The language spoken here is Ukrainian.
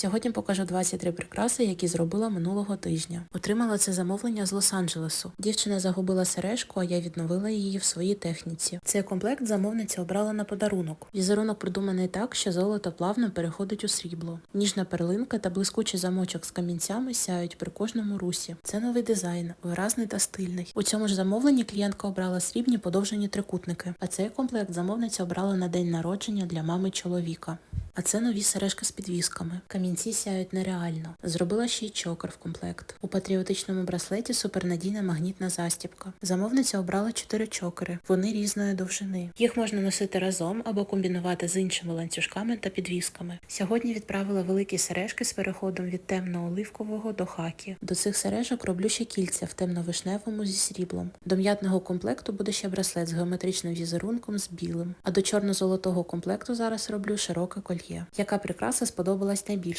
Сьогодні покажу 23 прикраси, які зробила минулого тижня. Отримала це замовлення з Лос-Анджелесу. Дівчина загубила сережку, а я відновила її в своїй техніці. Цей комплект замовниця обрала на подарунок. Візерунок придуманий так, що золото плавно переходить у срібло. Ніжна перлинка та блискучий замочок з камінцями сяють при кожному русі. Це новий дизайн, виразний та стильний. У цьому ж замовленні клієнтка обрала срібні подовжені трикутники, а цей комплект замовниця обрала на день народження для мами чоловіка. А це нові сережки з підвісками. Камінці сяють нереально. Зробила ще й чокер в комплект. У патріотичному браслеті супернадійна магнітна застібка. Замовниця обрала чотири чокери. Вони різної довжини. Їх можна носити разом або комбінувати з іншими ланцюжками та підвісками. Сьогодні відправила великі сережки з переходом від темно-оливкового до хакі. До цих сережок роблю ще кільця в темно-вишневому зі сріблом. До м'ятного комплекту буде ще браслет з геометричним візерунком з білим. А до чорно-золотого комплекту зараз роблю широке кольє. Яка прикраса сподобалась найбільше?